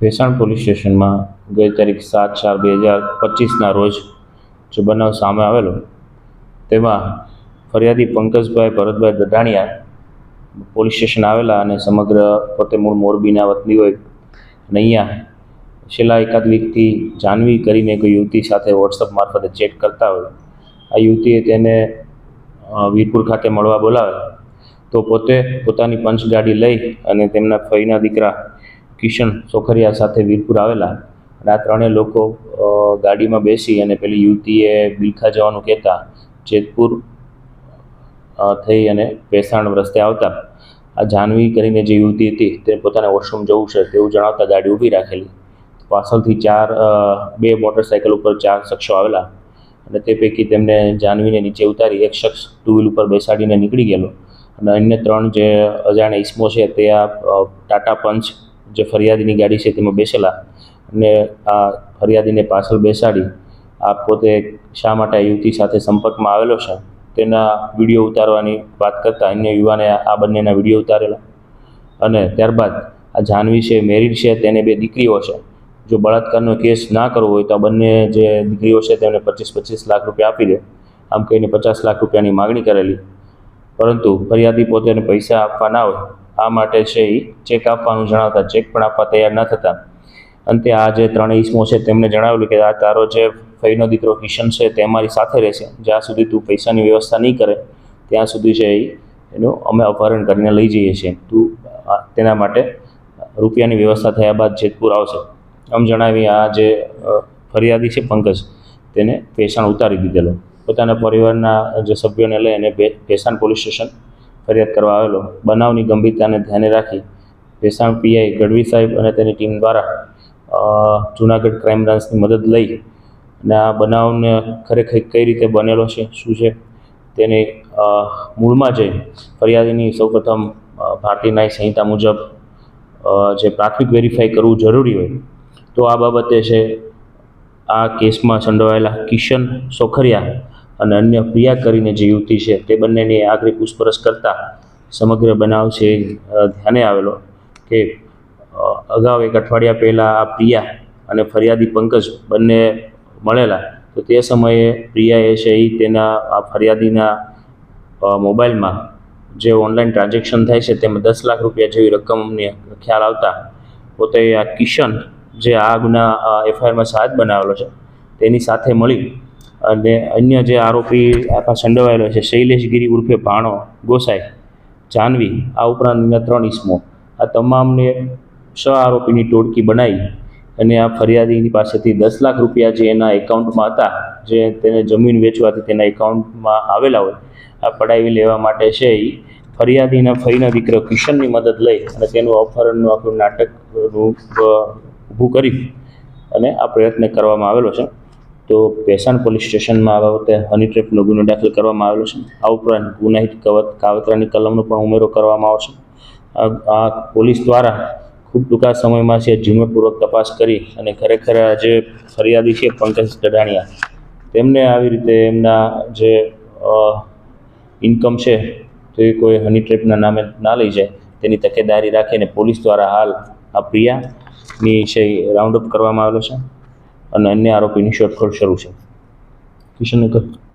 Bhesan police સ્ટેશનમાં ગઈ તારીખ સાત ચાર બે હજાર પચીસના રોજ જે બનાવ સામે આવેલો, તેમાં ફરિયાદી પંકજભાઈ ભરતભાઈ દડાણિયા પોલીસ સ્ટેશન આવેલા અને સમગ્ર પોતે મૂળ મોરબીના વતની હોય. અને અહીંયા છેલ્લા એકાદ વીકથી જાનવી કરીને કોઈ યુવતી સાથે વોટ્સઅપ મારફતે ચેટ કરતા હોય. આ યુવતીએ તેને વીરપુર ખાતે મળવા બોલાવે. તો પોતે પોતાની પંચગાડી લઈ અને તેમના ફઈના દીકરા કિશન સોખરિયા સાથે વીરપુર આવેલા. અને આ ત્રણેય લોકો ગાડીમાં બેસી અને પેલી યુવતીએ બિલખા જવાનું કહેતા જેતપુર થઈ અને ભેસાણ રસ્તે આવતા. આ જાનવી કરીને જે યુવતી હતી તે પોતાને વોશરૂમ જવું છે તેવું જણાવતા ગાડી ઊભી રાખેલી. પાછળથી ચાર બે મોટરસાઇકલ ઉપર ચાર શખ્સો આવેલા. અને તે પૈકી તેમને જાનવીને નીચે ઉતારી એક શખ્સ ટુ વ્હીલ ઉપર બેસાડીને નીકળી ગયેલો. અને અન્ય ત્રણ જે અજાણ ઈસમો છે તે આ ટાટા પંચ જે ફરિયાદીની ગાડી છે તેમાં બેસેલા અને આ ફરિયાદીને પાછળ બેસાડી આ પોતે શા માટે આ યુવતી સાથે સંપર્કમાં આવેલો છે તેના વીડિયો ઉતારવાની વાત કરતાં અન્ય યુવાને આ બંનેના વીડિયો ઉતારેલા અને ત્યારબાદ આ જાહ્નવી છે, મેરિડ છે, તેને બે દીકરીઓ છે. જો બળાત્કારનો કેસ ના કરવો હોય તો આ બંને જે દીકરીઓ છે તેમણે પચીસ પચીસ લાખ રૂપિયા આપી દે. આમ કહીને પચાસ લાખ રૂપિયાની માગણી કરેલી. પરંતુ ફરિયાદી પોતેને પૈસા આપવા ના હોય, આ માટે છે એ ચેક આપવાનું જણાવતા ચેક પણ આપવા તૈયાર ન થતા. અંતે આ જે ત્રણ ઈસમો છે તેમણે જણાવેલું કે આ તારો જે ફઈનો દીકરો કિશન છે તે અમારી સાથે રહેશે. જ્યાં સુધી તું પૈસાની વ્યવસ્થા નહીં કરે, ત્યાં સુધી છે એ એનું અમે અપહરણ કરીને લઈ જઈએ છીએ. તું તેના માટે રૂપિયાની વ્યવસ્થા થયા બાદ જેતપુર આવશે. આમ જણાવી આ જે ફરિયાદી છે પંકજ, તેને પેશાણ ઉતારી દીધેલો. પોતાના પરિવારના જે સભ્યોને લઈ અને ભેસાણ પોલીસ સ્ટેશન ફરિયાદ કરવા આવેલો. બનાવની ગંભીરતાને ધ્યાને રાખી ભેસાણ પીઆઈ ગઢવી સાહેબ અને તેની ટીમ દ્વારા જૂનાગઢ ક્રાઇમ બ્રાન્ચની મદદ લઈ અને આ બનાવને ખરેખર કઈ રીતે બનેલો છે, શું છે, તેને મૂળમાં જઈ ફરિયાદીની સૌપ્રથમ ભારતીય ન્યાય સંહિતા મુજબ જે પ્રાથમિક વેરીફાઈ કરવું જરૂરી હોય, તો આ બાબતે છે, આ કેસમાં સંડોવાયેલા કિશન સોખરિયા અને અન્ય પ્રિયા કરીને જે યુવતી છે, તે બંનેની આખરી પૂછપરછ કરતાં સમગ્ર બનાવ છે ધ્યાને આવેલો કે અગાઉ એક અઠવાડિયા પહેલાં આ પ્રિયા અને ફરિયાદી પંકજ બંને મળેલા. તો તે સમયે પ્રિયાએ છે એ તેના, આ ફરિયાદીના મોબાઈલમાં જે ઓનલાઈન ટ્રાન્ઝેક્શન થાય છે, તેમાં દસ લાખ રૂપિયા જેવી રકમની ખ્યાલ આવતા પોતે આ કિશન જે આ ગુના એફઆઈઆરમાં સાથ બનાવેલો છે, તેની સાથે મળી અને અન્ય જે આરોપી આખા સંડોવાયેલો છે શૈલેષગીરી ઉર્ફે ભાણો, ગોસાઈ, જાનવી, આ ઉપરાંત અન્ય ત્રણ ઈસમો આ તમામને છ આરોપીની ટોળકી બનાવી અને આ ફરિયાદીની પાસેથી દસ લાખ રૂપિયા જે એના એકાઉન્ટમાં હતા, જે તેને જમીન વેચવાથી તેના એકાઉન્ટમાં આવેલા હોય, આ પડાવી લેવા માટે છે એ ફરિયાદીના ફઈના દીકરો કિશનની મદદ લઈ અને તેનું અપહરણનું આખું રૂપ ઊભું કરી અને આ પ્રયત્ન કરવામાં આવેલો છે. તો પેશાણ પોલીસ સ્ટેશનમાં આ બાબતે હની ટ્રેપનો ગુનો દાખલ કરવામાં આવેલો છે. આ ઉપરાંત ગુનાહિત કવત, કાવતરાની કલમનો પણ ઉમેરો કરવામાં આવશે આ પોલીસ દ્વારા ખૂબ ટૂંકા સમયમાં છે, ઝીણવટપૂર્વક તપાસ કરી અને ખરેખર જે ફરિયાદી છે પંકજ દડાણિયા તેમને આવી રીતે એમના જે ઇન્કમ છે, તે કોઈ હની ટ્રેપના નામે ના લઈ જાય, તેની તકેદારી રાખીને પોલીસ દ્વારા હાલ આ પ્રિયાની છે રાઉન્ડ અપ કરવામાં આવેલો છે. અને અન્ય આરોપીની શોધખોળ શરૂ છે. કહ્યું